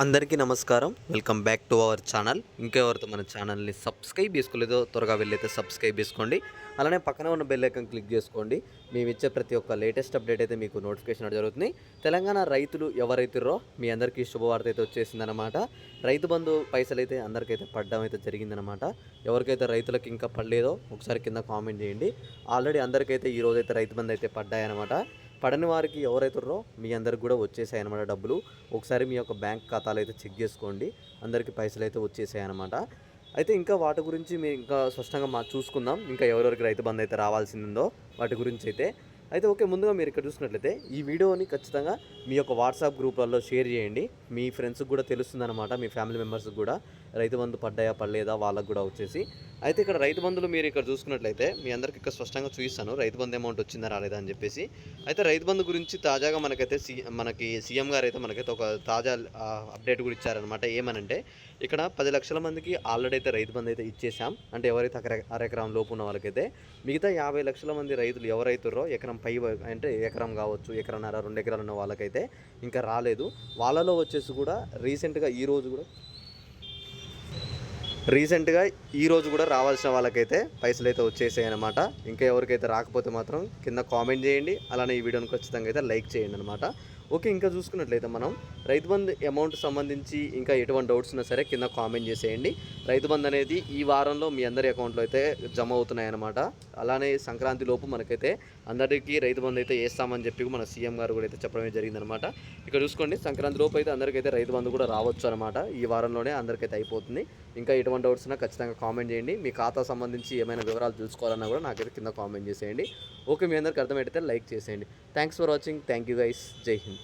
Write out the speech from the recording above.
అందరికీ నమస్కారం. Welcome back to our channel. ఇంకెవరితో మన ఛానల్ని సబ్స్క్రైబ్ చేసుకోలేదో త్వరగా వెళ్ళైతే సబ్స్క్రైబ్ చేసుకోండి. అలానే పక్కన ఉన్న బెల్ ఐకన్ క్లిక్ చేసుకోండి. మేము ఇచ్చే ప్రతి ఒక్క లేటెస్ట్ అప్డేట్ అయితే మీకు నోటిఫికేషన్ జరుగుతుంది. తెలంగాణ రైతులు ఎవరైతుర్రో మీ అందరికీ శుభవార్త అయితే వచ్చేసిందనమాట రైతు బంధు పైసలు అయితే అందరికైతే పడడం అయితే జరిగిందనమాట ఎవరికైతే రైతులకు ఇంకా పడలేదో ఒకసారి కింద కామెంట్ చేయండి. ఆల్రెడీ అందరికైతే ఈ రోజైతే రైతు బంధు అయితే పడ్డాయన్నమాట. పడని వారికి ఎవరైతున్నారో మీ అందరికి కూడా వచ్చేసాయి అనమాట డబ్బులు. ఒకసారి మీ యొక్క బ్యాంక్ ఖాతాలు అయితే చెక్ చేసుకోండి. అందరికీ పైసలు అయితే వచ్చేసాయి అనమాట అయితే ఇంకా వాటి గురించి మేము ఇంకా స్పష్టంగా మా చూసుకుందాం. ఇంకా ఎవరెవరికి రైతు బంధు అయితే రావాల్సిందో వాటి గురించి అయితే. అయితే ఓకే ముందుగా మీరు ఇక్కడ చూసినట్లయితే ఈ వీడియోని ఖచ్చితంగా మీ యొక్క వాట్సాప్ గ్రూప్లలో షేర్ చేయండి. మీ ఫ్రెండ్స్కి కూడా తెలుస్తుందన్నమాట మీ ఫ్యామిలీ మెంబర్స్కి కూడా. రైతు బంధు పడ్డాయా పడలేదా వాళ్ళకు కూడా వచ్చేసి. అయితే ఇక్కడ రైతు బంధులు మీరు ఇక్కడ చూసుకున్నట్లయితే మీ అందరికి ఇక్కడ స్పష్టంగా చూపిస్తాను. రైతు బంధు అమౌంట్ వచ్చిందా రాలేదా అని చెప్పేసి. అయితే రైతు బంధు గురించి తాజాగా మనకైతే సీ మనకి సీఎం గారు అయితే మనకైతే ఒక తాజా అప్డేట్ కూడా ఇచ్చారనమాట ఏమనంటే ఇక్కడ పది లక్షల మందికి ఆల్రెడీ అయితే రైతు బంధు అయితే ఇచ్చేసాం అంటే ఎవరైతే అర అరెకరం లోపు ఉన్న వాళ్ళకైతే మిగతా యాభై లక్షల మంది రైతులు ఎవరైతుర్రో ఎకరం పై అంటే ఎకరం కావచ్చు ఎకరన్నర రెండు ఎకరాలు ఉన్న వాళ్ళకైతే ఇంకా రాలేదు. వాళ్ళలో వచ్చేసి కూడా రీసెంట్గా ఈ రోజు కూడా రీసెంట్గా ఈరోజు కూడా రావాల్సిన వాళ్ళకైతే పైసలు అయితే వచ్చేసాయి అనమాట ఇంకా ఎవరికైతే రాకపోతే మాత్రం కింద కామెంట్ చేయండి. అలానే ఈ వీడియోని ఖచ్చితంగా అయితే లైక్ చేయండి అనమాట ఓకే ఇంకా చూసుకున్నట్లయితే మనం రైతు బంధు అమౌంట్ సంబంధించి ఇంకా ఎటువంటి డౌట్స్ ఉన్నా సరే కింద కామెంట్ చేసేయండి. రైతుబంధు అనేది ఈ వారంలో మీ అందరి అకౌంట్లో అయితే జమ అవుతున్నాయి అనమాట అలానే సంక్రాంతి లోపు మనకైతే అందరికీ రైతు బంధు అయితే వేస్తామని చెప్పి మన సీఎం గారు కూడా అయితే చెప్పడమే జరిగిందనమాట ఇక్కడ చూసుకోండి సంక్రాంతి లోపు అయితే అందరికైతే రైతు బంధు కూడా రావచ్చు అనమాట ఈ వారంలోనే అందరికైతే అయిపోతుంది. ఇంకా ఎటువంటి డౌట్స్ ఉన్నా ఖచ్చితంగా కామెంట్ చేయండి. మీ ఖాతా సంబంధించి ఏమైనా వివరాలు తెలుసుకోవాలన్నా కూడా నాకైతే కింద కామెంట్ చేసేయండి. ఓకే మీ అందరికి అర్థమైతే లైక్ చేసేయండి. Thanks for watching thank you guys జై హింద్